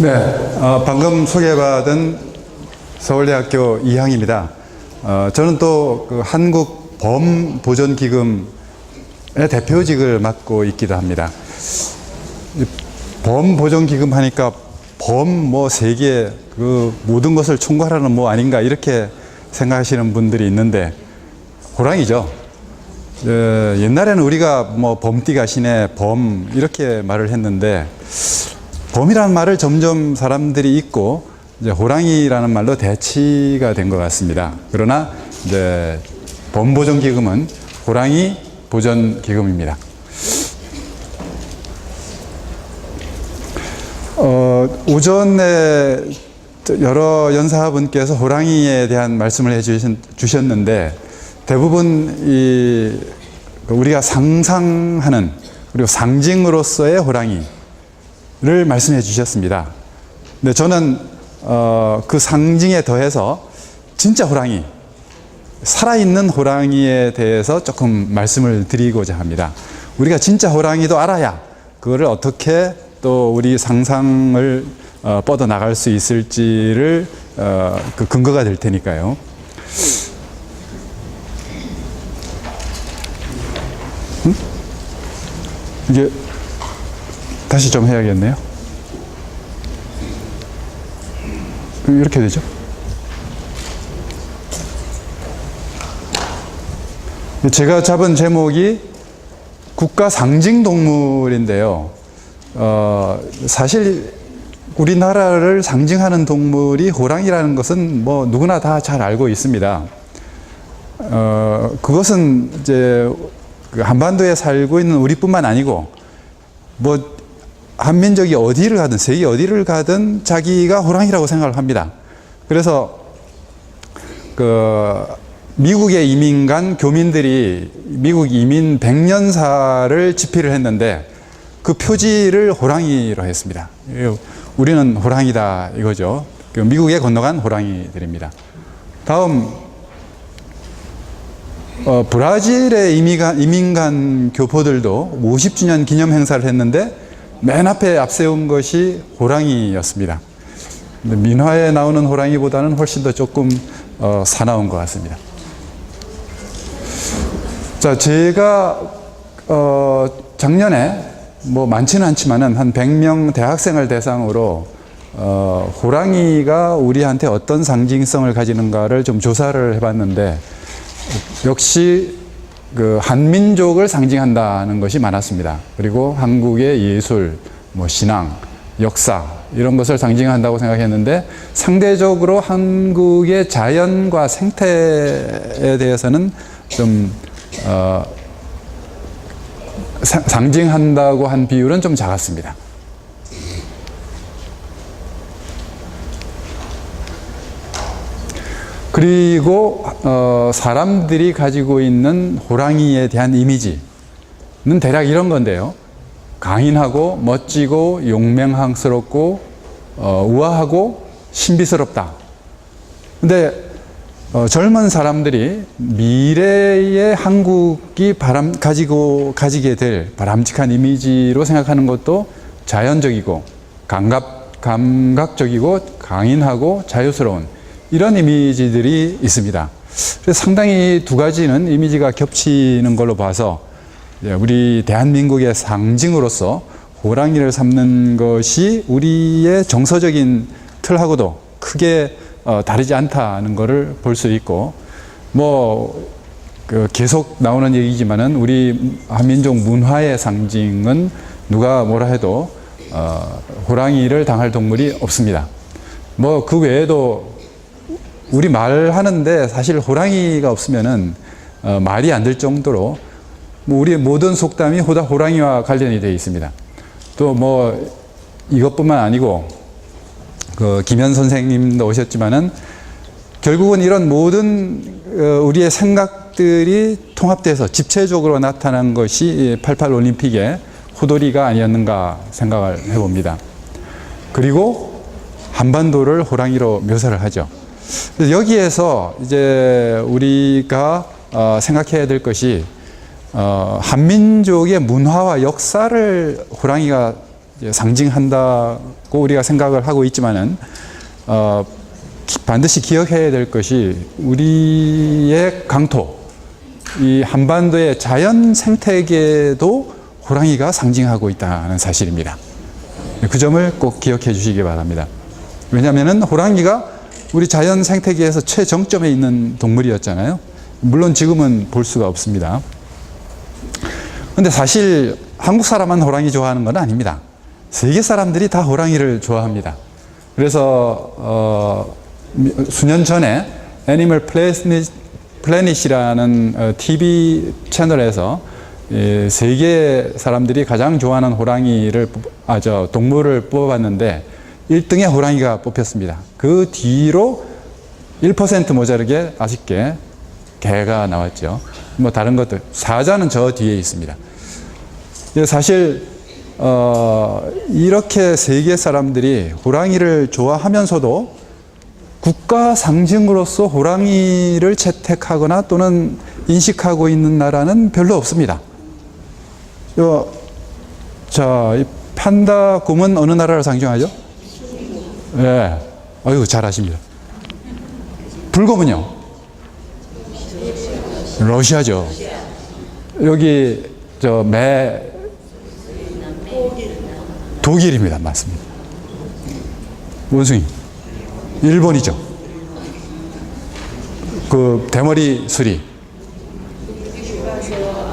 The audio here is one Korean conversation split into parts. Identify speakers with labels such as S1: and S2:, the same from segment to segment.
S1: 네, 어, 방금 소개받은 서울대학교 이항입니다. 어, 저는 또 그 한국 범보존기금의 대표직을 맡고 있기도 합니다. 이 범보존기금 하니까 범 뭐 세계 그 모든 것을 총괄하는 뭐 아닌가 이렇게 생각하시는 분들이 있는데 호랑이죠. 어, 옛날에는 우리가 뭐 범띠가 신의 범 이렇게 말을 했는데 범이라는 말을 점점 사람들이 잊고 이제 호랑이라는 말로 대치가 된 것 같습니다. 그러나 이제 범보존기금은 호랑이 보존기금입니다. 어, 오전에 여러 연사분께서 호랑이에 대한 말씀을 해 주신- 주셨는데 대부분 이 우리가 상상하는 그리고 상징으로서의 호랑이 를 말씀해 주셨습니다. 근데 저는 어, 그 상징에 더해서 진짜 호랑이, 살아있는 호랑이에 대해서 조금 말씀을 드리고자 합니다. 우리가 진짜 호랑이도 알아야 그거를 어떻게 또 우리 상상을 어, 뻗어 나갈 수 있을지를 어, 그 근거가 될 테니까요. 음? 이게 다시 좀 해야겠네요. 이렇게 되죠. 제가 잡은 제목이 국가 상징 동물인데요. 어, 사실 우리나라를 상징하는 동물이 호랑이라는 것은 뭐 누구나 다 잘 알고 있습니다. 어, 그것은 이제 그 한반도에 살고 있는 우리뿐만 아니고 뭐 한민족이 어디를 가든 세계 어디를 가든 자기가 호랑이라고 생각을 합니다. 그래서 그 미국에 이민 간 교민들이 미국 이민 100년사를 집필을 했는데 그 표지를 호랑이로 했습니다. 우리는 호랑이다 이거죠. 그 미국에 건너간 호랑이들입니다. 다음 어, 브라질에 이민간, 이민간 교포들도 50주년 기념 행사를 했는데 맨 앞에 앞세운 것이 호랑이였습니다. 민화에 나오는 호랑이보다는 훨씬 더 조금 어, 사나운 것 같습니다. 자, 제가 어, 작년에 뭐 많지는 않지만은 한 100명 대학생을 대상으로 어, 호랑이가 우리한테 어떤 상징성을 가지는가를 좀 조사를 해봤는데 역시 그 한민족을 상징한다는 것이 많았습니다. 그리고 한국의 예술, 뭐 신앙, 역사 이런 것을 상징한다고 생각했는데 상대적으로 한국의 자연과 생태에 대해서는 좀 어, 사- 상징한다고 한 비율은 좀 작았습니다. 그리고 어, 사람들이 가지고 있는 호랑이에 대한 이미지는 대략 이런 건데요. 강인하고 멋지고 용맹스럽고 어, 우아하고 신비스럽다. 근데 어, 젊은 사람들이 미래의 한국이 바람 가지고 가지게 될 바람직한 이미지로 생각하는 것도 자연적이고 감각 감각적이고 강인하고 자유스러운 이런 이미지들이 있습니다. 그래서 상당히 두 가지는 이미지가 겹치는 걸로 봐서 우리 대한민국의 상징으로서 호랑이를 삼는 것이 우리의 정서적인 틀하고도 크게 어, 다르지 않다는 것을 볼 수 있고 뭐그 계속 나오는 얘기지만은 우리 한민족 문화의 상징은 누가 뭐라 해도 어, 호랑이를 당할 동물이 없습니다. 뭐 그 외에도 우리 말하는데 사실 호랑이가 없으면은 어, 말이 안 될 정도로 뭐 우리의 모든 속담이 호다 호랑이와 관련이 되어 있습니다. 또 뭐 이것뿐만 아니고 그 김현 선생님도 오셨지만은 결국은 이런 모든 어, 우리의 생각들이 통합돼서 집체적으로 나타난 것이 88 올림픽의 호돌이가 아니었는가 생각을 해봅니다. 그리고 한반도를 호랑이로 묘사를 하죠. 여기에서 이제 우리가 어, 생각해야 될 것이 어, 한민족의 문화와 역사를 호랑이가 상징한다고 우리가 생각을 하고 있지만은 어, 기- 반드시 기억해야 될 것이 우리의 강토, 이 한반도의 자연 생태계도 호랑이가 상징하고 있다는 사실입니다. 그 점을 꼭 기억해 주시기 바랍니다. 왜냐하면 호랑이가 우리 자연 생태계에서 최정점에 있는 동물이었잖아요. 물론 지금은 볼 수가 없습니다. 근데 사실 한국 사람만 호랑이 좋아하는 건 아닙니다. 세계 사람들이 다 호랑이를 좋아합니다. 그래서 어, 미- 수년 전에 애니멀 플래닛, 플래닛이라는 어, TV 채널에서 예, 세계 사람들이 가장 좋아하는 호랑이를 뽑- 아, 저 동물을 뽑아봤는데 1등에 호랑이가 뽑혔습니다. 그 뒤로 1% 모자르게 아쉽게 개가 나왔죠. 뭐 다른 것들 사자는 저 뒤에 있습니다. 예, 사실 어, 이렇게 세계 사람들이 호랑이를 좋아하면서도 국가 상징으로서 호랑이를 채택하거나 또는 인식하고 있는 나라는 별로 없습니다. 요, 자, 이 판다 곰은 어느 나라를 상징하죠? 예. 네. 아유, 잘 아십니다. 불곰은요? 러시아죠. 여기 저 매 독일입니다. 맞습니다. 원숭이 일본이죠. 그 대머리 수리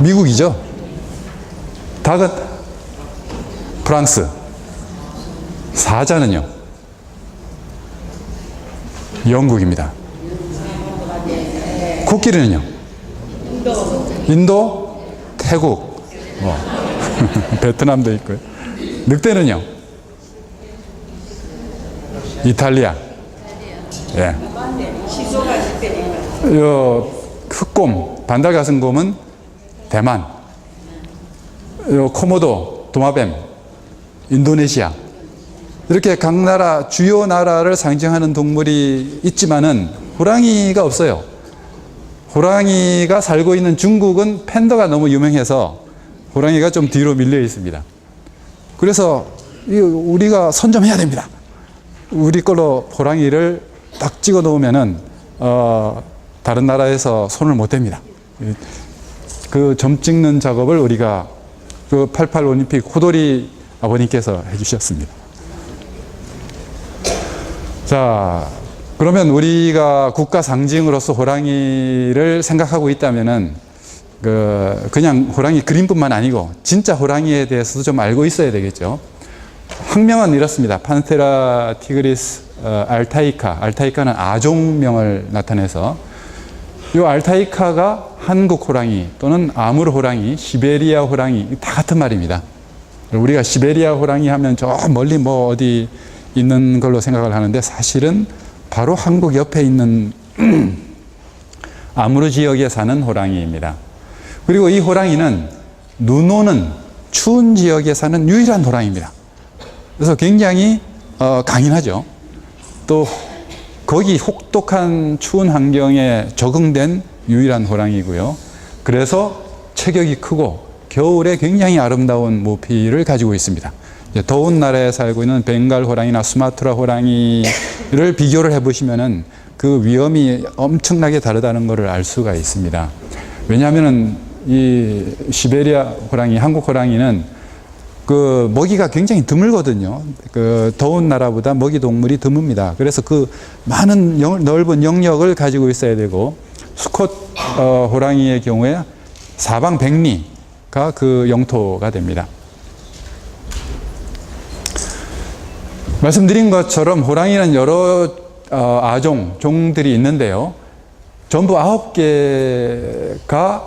S1: 미국이죠. 닭은 프랑스 사자는요 영국입니다. 코끼리는요 인도, 태국, 뭐 베트남도 있고요. 늑대는요? 이탈리아. 예. 요 흑곰, 반달가슴곰은 대만. 요 코모도, 도마뱀, 인도네시아. 이렇게 각 나라 주요 나라를 상징하는 동물이 있지만은 호랑이가 없어요. 호랑이가 살고 있는 중국은 팬더가 너무 유명해서 호랑이가 좀 뒤로 밀려 있습니다. 그래서 이 우리가 선점해야 됩니다. 우리 걸로 호랑이를 딱 찍어 놓으면은 어, 다른 나라에서 손을 못 댑니다. 그 점 찍는 작업을 우리가 그 88 올림픽 호돌이 아버님께서 해주셨습니다. 자, 그러면 우리가 국가 상징으로서 호랑이를 생각하고 있다면은 그 그냥 호랑이 그림뿐만 아니고 진짜 호랑이에 대해서도 좀 알고 있어야 되겠죠. 학명은 이렇습니다. 판테라 티그리스 어, 알타이카. 알타이카는 아종명을 나타내서 이 알타이카가 한국 호랑이 또는 아무르 호랑이, 시베리아 호랑이 다 같은 말입니다. 우리가 시베리아 호랑이 하면 저 멀리 뭐 어디 있는 걸로 생각을 하는데 사실은 바로 한국 옆에 있는 아무르 지역에 사는 호랑이입니다. 그리고 이 호랑이는 눈 오는 추운 지역에 사는 유일한 호랑이입니다. 그래서 굉장히 어, 강인하죠. 또 거기 혹독한 추운 환경에 적응된 유일한 호랑이고요. 그래서 체격이 크고 겨울에 굉장히 아름다운 모피를 가지고 있습니다. 이제 더운 나라에 살고 있는 벵갈 호랑이나 수마트라 호랑이를 비교를 해보시면은 그 위험이 엄청나게 다르다는 것을 알 수가 있습니다. 왜냐하면은 이 시베리아 호랑이, 한국 호랑이는 그 먹이가 굉장히 드물거든요. 그 더운 나라보다 먹이 동물이 드뭅니다. 그래서 그 많은 영, 넓은 영역을 가지고 있어야 되고 수컷 어, 호랑이의 경우에 사방 백리가 그 영토가 됩니다. 말씀드린 것처럼 호랑이는 여러 어, 아종, 종들이 있는데요. 전부 아홉 개가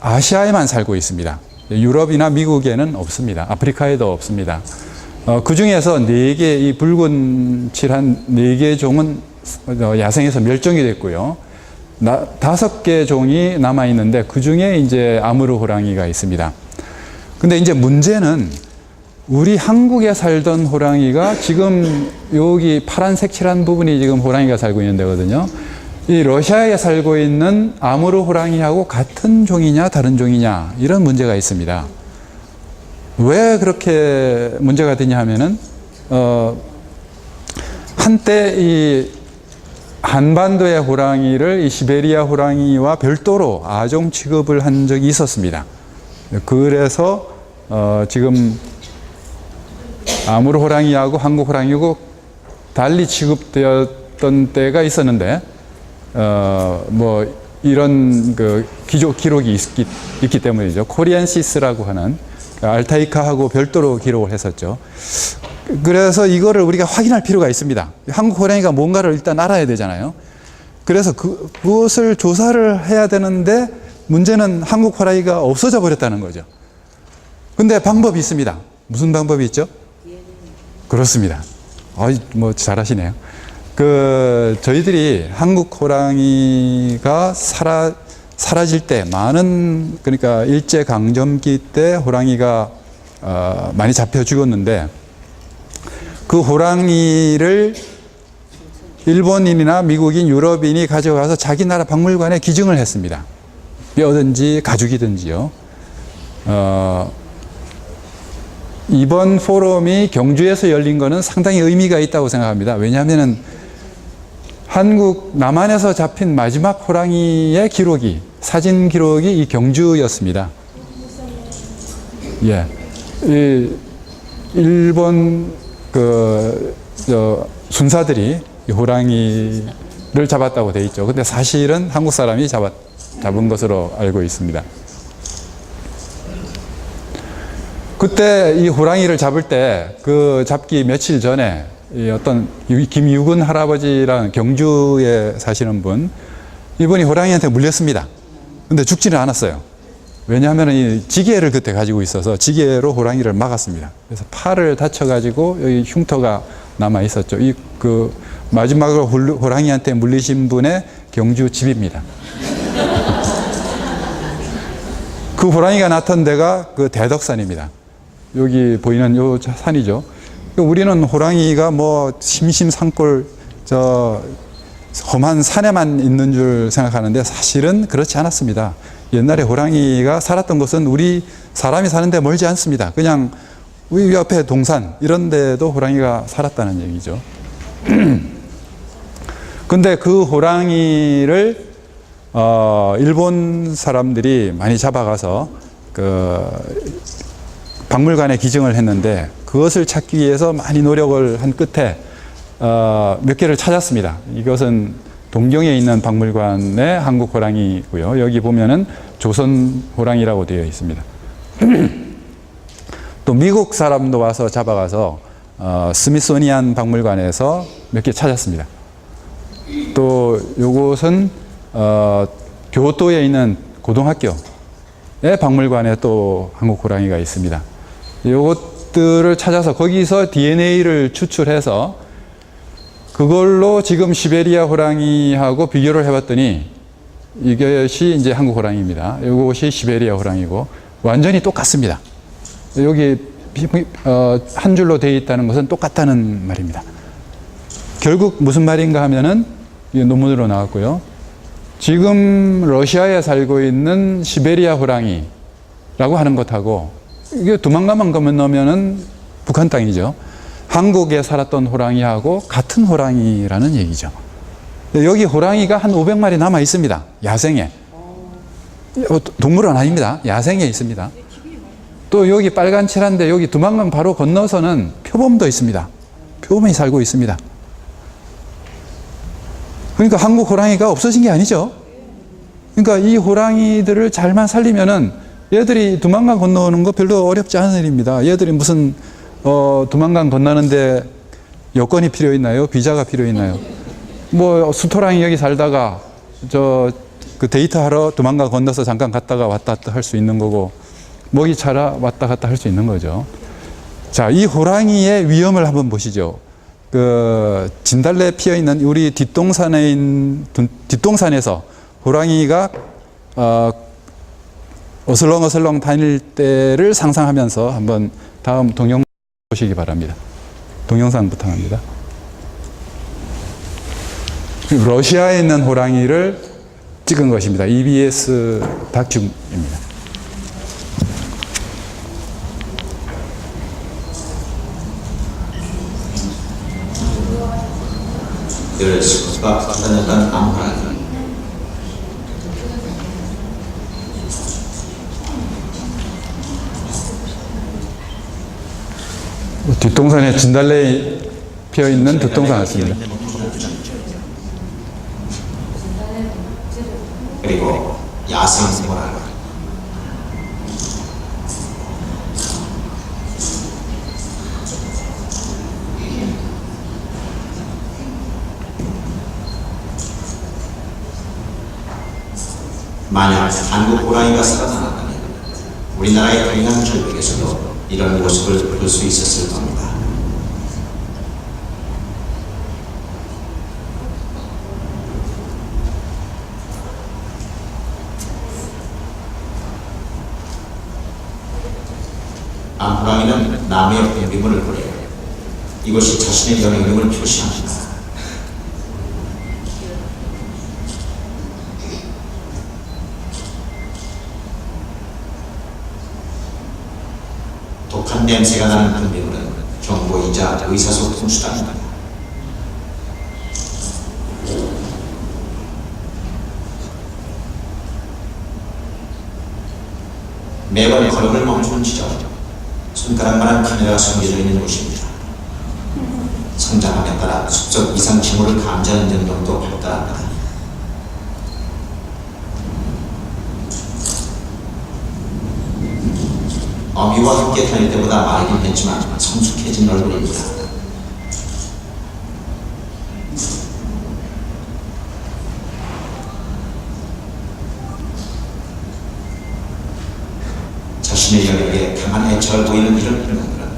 S1: 아시아에만 살고 있습니다. 유럽이나 미국에는 없습니다. 아프리카에도 없습니다. 어, 그 중에서 네 개, 이 붉은 칠한 네 개 종은 어, 야생에서 멸종이 됐고요. 나, 다섯 개 종이 남아 있는데 그 중에 이제 아무르 호랑이가 있습니다. 근데 이제 문제는 우리 한국에 살던 호랑이가 지금 여기 파란색 칠한 부분이 지금 호랑이가 살고 있는 데거든요. 이 러시아에 살고 있는 아무르 호랑이하고 같은 종이냐 다른 종이냐 이런 문제가 있습니다. 왜 그렇게 문제가 되냐 하면은 어 한때 이 한반도의 호랑이를 이 시베리아 호랑이와 별도로 아종 취급을 한 적이 있었습니다. 그래서 어 지금 아무르 호랑이하고 한국 호랑이고 달리 취급되었던 때가 있었는데 어 뭐 이런 그 기조, 기록이 있기, 있기 때문이죠. 코리안시스라고 하는 알타이카하고 별도로 기록을 했었죠. 그래서 이거를 우리가 확인할 필요가 있습니다. 한국 호랑이가 뭔가를 일단 알아야 되잖아요. 그래서 그, 그것을 조사를 해야 되는데 문제는 한국 호랑이가 없어져 버렸다는 거죠. 근데 방법이 있습니다. 무슨 방법이 있죠? 그렇습니다. 아이, 뭐 잘하시네요. 그 저희들이 한국 호랑이가 사라 사라질 때 많은 그러니까 일제 강점기 때 호랑이가 어, 많이 잡혀 죽었는데 그 호랑이를 일본인이나 미국인, 유럽인이 가져가서 자기 나라 박물관에 기증을 했습니다. 뼈든지 가죽이든지요. 어, 이번 포럼이 경주에서 열린 거는 상당히 의미가 있다고 생각합니다. 왜냐하면은 한국 남한에서 잡힌 마지막 호랑이의 기록이 사진 기록이 이 경주였습니다. 예, 이 일본 그저 순사들이 이 호랑이를 잡았다고 돼 있죠. 근데 사실은 한국 사람이 잡았 잡은 것으로 알고 있습니다. 그때 이 호랑이를 잡을 때 그 잡기 며칠 전에 이 어떤 유- 김유근 할아버지라는 경주에 사시는 분 이분이 호랑이한테 물렸습니다. 근데 죽지는 않았어요. 왜냐하면 이 지게를 그때 가지고 있어서 지게로 호랑이를 막았습니다. 그래서 팔을 다쳐가지고 여기 흉터가 남아 있었죠. 이 그 마지막으로 홀- 호랑이한테 물리신 분의 경주 집입니다. 그 호랑이가 나타난 데가 그 대덕산입니다. 여기 보이는 요 산이죠. 우리는 호랑이가 뭐 심심산골 저 험한 산에만 있는 줄 생각하는데 사실은 그렇지 않았습니다. 옛날에 호랑이가 살았던 곳은 우리 사람이 사는데 멀지 않습니다. 그냥 우리 옆에 동산 이런 데도 호랑이가 살았다는 얘기죠. 근데 그 호랑이를 어, 일본 사람들이 많이 잡아가서 그 박물관에 기증을 했는데 그것을 찾기 위해서 많이 노력을 한 끝에 어, 몇 개를 찾았습니다. 이것은 동경에 있는 박물관의 한국 호랑이고요. 여기 보면은 조선 호랑이라고 되어 있습니다. 또 미국 사람도 와서 잡아가서 어, 스미소니안 박물관에서 몇 개 찾았습니다. 또 요것은 어, 교토에 있는 고등학교의 박물관에 또 한국 호랑이가 있습니다. 요것들을 찾아서 거기서 DNA를 추출해서 그걸로 지금 시베리아 호랑이하고 비교를 해봤더니 이것이 이제 한국 호랑이입니다. 이것이 시베리아 호랑이고 완전히 똑같습니다. 여기 비- 어, 한 줄로 되어 있다는 것은 똑같다는 말입니다. 결국 무슨 말인가 하면은 이 논문으로 나왔고요. 지금 러시아에 살고 있는 시베리아 호랑이라고 하는 것하고 이게 두만가만 건너면은 북한 땅이죠. 한국에 살았던 호랑이하고 같은 호랑이라는 얘기죠. 여기 호랑이가 한 500마리 남아 있습니다. 야생에. 어, 동물원 아닙니다. 야생에 있습니다. 또 여기 빨간 칠한데 여기 두만강 바로 건너서는 표범도 있습니다. 표범이 살고 있습니다. 그러니까 한국 호랑이가 없어진 게 아니죠. 그러니까 이 호랑이들을 잘만 살리면은 얘들이 두만강 건너오는 거 별로 어렵지 않은 일입니다. 얘들이 무슨 어, 두만강 건너는데 여건이 필요 있나요? 비자가 필요 있나요? 뭐 수토랑이 여기 살다가 저 그 데이트 하러 두만강 건너서 잠깐 갔다가 왔다 갔다 할 수 있는 거고 먹이 차라 왔다 갔다 할 수 있는 거죠. 자, 이 호랑이의 위험을 한번 보시죠. 그 진달래 피어 있는 우리 뒷동산에 있는 뒷동산에서 호랑이가 어, 어슬렁어슬렁 다닐 때를 상상하면서 한번 다음 동영상 보시기 바랍니다. 동영상 부탁합니다. 러시아에 있는 호랑이를 찍은 것입니다. EBS 다큐입니다. 뒷동산에 진달래 피어 있는 뒷동산 같습니다.
S2: 그리고 야생 호랑이 만약 한국 호랑이가 살아남았다면 우리나라의 다양한 절벽에서도 이런 모습을 볼 수 있었을 겁니다. 암호랑이는 남의 영림을 보내요. 이것이 자신의 영향력을 표시합니다. 독한 냄새가 나는 분비물은 정보이자 의사소통 수단입니다. 매번 걸음을 멈추는 지점, 손가락만한 카메라가 숨겨져 있는 곳입니다. 성장함에 따라 숙적 이상 징후를 감지하는 능력도 발달합니다. 어미와 함께 다닐 때보다 마르긴 했지만 성숙해진 얼굴입니다. 자신의 영역 에 강한 애착을 보이는 이런 인간들은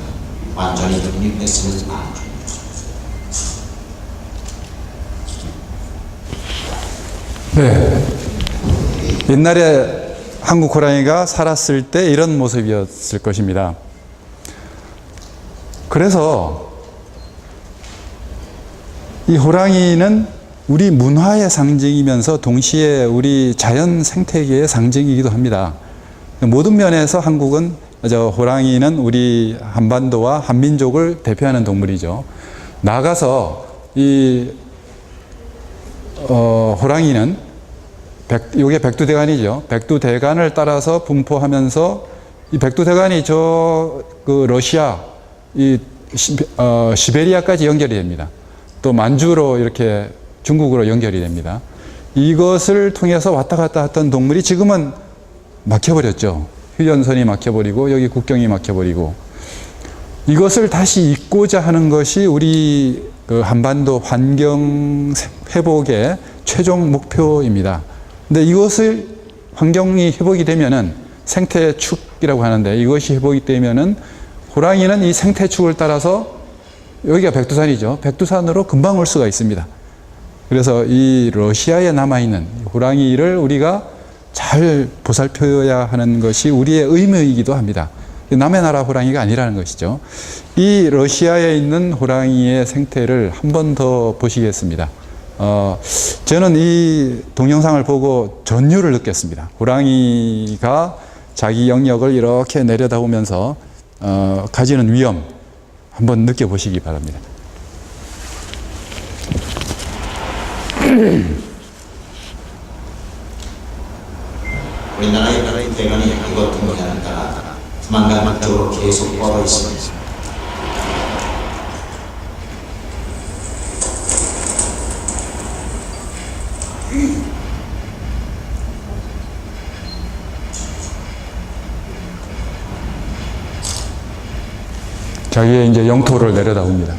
S2: 완전히 독립했음을 말해줍니다.
S1: 네. 옛날에 한국 호랑이가 살았을 때 이런 모습이었을 것입니다. 그래서 이 호랑이는 우리 문화의 상징이면서 동시에 우리 자연 생태계의 상징이기도 합니다. 모든 면에서 한국은 저 호랑이는 우리 한반도와 한민족을 대표하는 동물이죠. 나가서 이 어, 호랑이는 백, 이게 백두대간이죠. 백두대간을 따라서 분포하면서 이 백두대간이 저 그 러시아 이 시, 어, 시베리아까지 연결이 됩니다. 또 만주로 이렇게 중국으로 연결이 됩니다. 이것을 통해서 왔다 갔다 했던 동물이 지금은 막혀버렸죠. 휴전선이 막혀버리고 여기 국경이 막혀버리고 이것을 다시 잇고자 하는 것이 우리 그 한반도 환경 회복의 최종 목표입니다. 근데 이것을 환경이 회복이 되면은 생태축이라고 하는데 이것이 회복이 되면은 호랑이는 이 생태축을 따라서 여기가 백두산이죠. 백두산으로 금방 올 수가 있습니다. 그래서 이 러시아에 남아있는 호랑이를 우리가 잘 보살펴야 하는 것이 우리의 의무이기도 합니다. 남의 나라 호랑이가 아니라는 것이죠. 이 러시아에 있는 호랑이의 생태를 한 번 더 보시겠습니다. 어, 저는 이 동영상을 보고 전율을 느꼈습니다. 호랑이가 자기 영역을 이렇게 내려다보면서 어, 가지는 위험 한번 느껴보시기 바랍니다.
S2: 우리나라의 나라의 대간이 이것 동의하는 따라 만간막적으로 계속 뻗어 있습니다.
S1: 자기의 이제 영토를 내려다봅니다.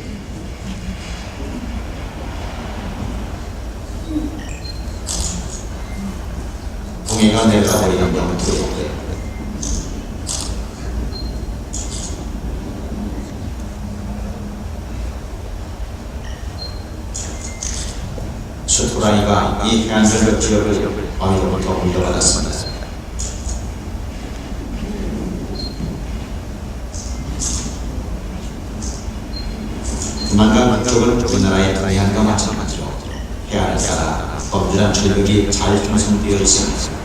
S2: 동해가 내려다버리는 영토에 숫호랑이가 이 해안절벽 지역을 어미로부터 물려받았습니다. 조만간 그쪽은 우리나라의 동해안과 마찬가지로 해안을 따라 범준한 절벽이 잘 형성되어 있습니다.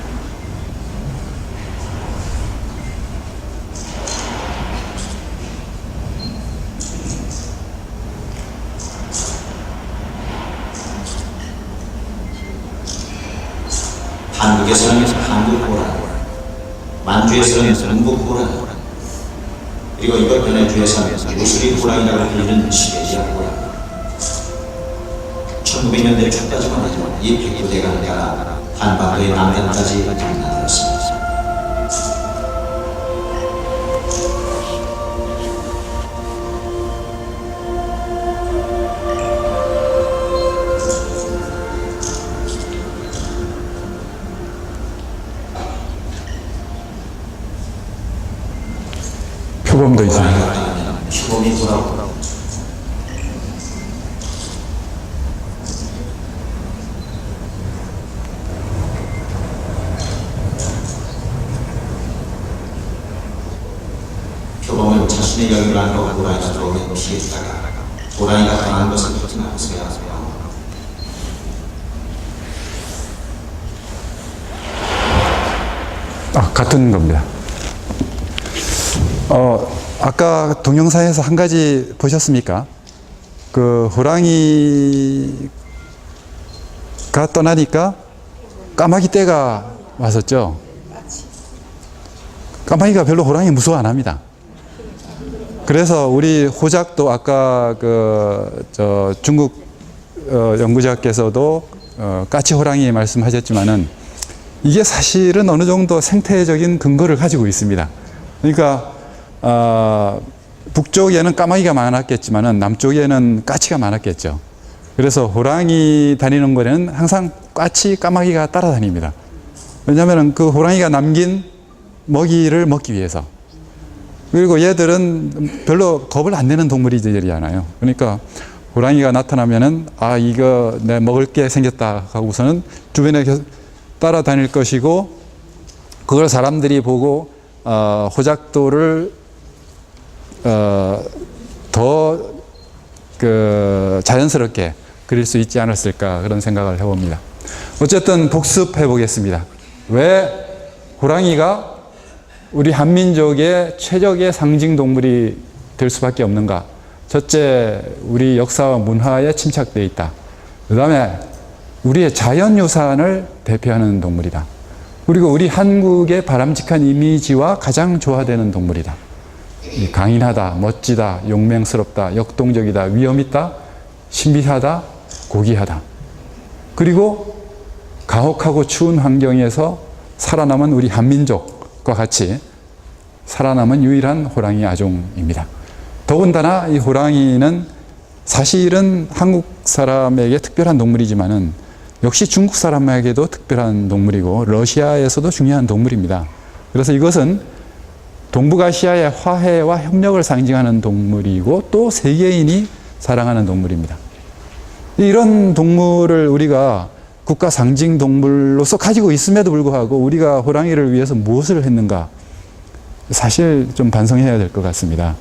S2: 한국에서는 한국 호랑, 만주에서는 호랑, 그리고 이걸 전해주에서는 무수리 호랑이라고 불리는 시베리아 호랑. 1900년대 초까지만 해도 이 백두대가 따라 한반도의 남해까지 자신의 안고 호랑이가 들어오면 피했다가 호랑이가 당한 것을 잊지 마세요.
S1: 아, 같은 겁니다. 어, 아까 동영상에서 한 가지 보셨습니까? 그 호랑이가 떠나니까 까마귀 떼가 왔었죠. 까마귀가 별로 호랑이 무서워 안 합니다. 그래서 우리 호작도 아까 그 저 중국 어, 연구자께서도 어, 까치 호랑이 말씀하셨지만은 이게 사실은 어느 정도 생태적인 근거를 가지고 있습니다. 그러니까 어, 북쪽에는 까마귀가 많았겠지만은 남쪽에는 까치가 많았겠죠. 그래서 호랑이 다니는 거에는 항상 까치, 까마귀가 따라다닙니다. 왜냐하면 그 호랑이가 남긴 먹이를 먹기 위해서. 그리고 얘들은 별로 겁을 안 내는 동물이잖아요. 그러니까 호랑이가 나타나면은 아 이거 내 먹을 게 생겼다 하고서는 주변에 따라다닐 것이고 그걸 사람들이 보고 어, 호작도를 어, 더 그 자연스럽게 그릴 수 있지 않았을까 그런 생각을 해봅니다. 어쨌든 복습해 보겠습니다. 왜 호랑이가 우리 한민족의 최적의 상징 동물이 될 수밖에 없는가? 첫째, 우리 역사와 문화에 침착되어 있다. 그 다음에 우리의 자연 유산을 대표하는 동물이다. 그리고 우리 한국의 바람직한 이미지와 가장 조화되는 동물이다. 이 강인하다, 멋지다, 용맹스럽다, 역동적이다, 위험있다, 신비하다, 고귀하다. 그리고 가혹하고 추운 환경에서 살아남은 우리 한민족 과 같이 살아남은 유일한 호랑이 아종입니다. 더군다나 이 호랑이는 사실은 한국 사람에게 특별한 동물이지만은 역시 중국 사람에게도 특별한 동물이고 러시아에서도 중요한 동물입니다. 그래서 이것은 동북아시아의 화해와 협력을 상징하는 동물이고 또 세계인이 사랑하는 동물입니다. 이런 동물을 우리가 국가 상징 동물로서 가지고 있음에도 불구하고 우리가 호랑이를 위해서 무엇을 했는가 사실 좀 반성해야 될 것 같습니다.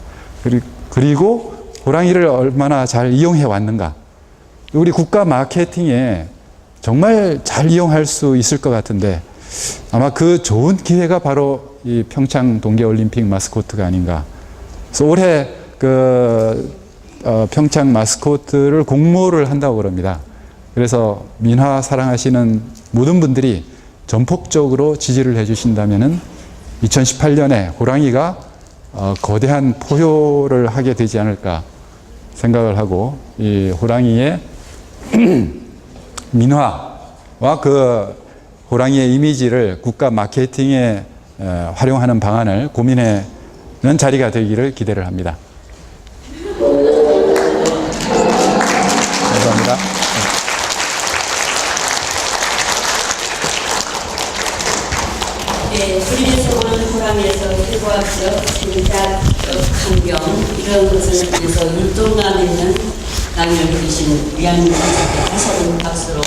S1: 그리- 그리고 호랑이를 얼마나 잘 이용해 왔는가 우리 국가 마케팅에 정말 잘 이용할 수 있을 것 같은데 아마 그 좋은 기회가 바로 이 평창 동계올림픽 마스코트가 아닌가. 그래서 올해 그 어, 평창 마스코트를 공모를 한다고 그럽니다. 그래서 민화 사랑하시는 모든 분들이 전폭적으로 지지를 해주신다면은 2018년에 호랑이가 어, 거대한 포효를 하게 되지 않을까 생각을 하고 이 호랑이의 민화와 그 호랑이의 이미지를 국가 마케팅에 어, 활용하는 방안을 고민하는 자리가 되기를 기대를 합니다.
S3: 위해서 율동감 있는 강연을 해주신 위안님 선생님께 다시 한번 박수로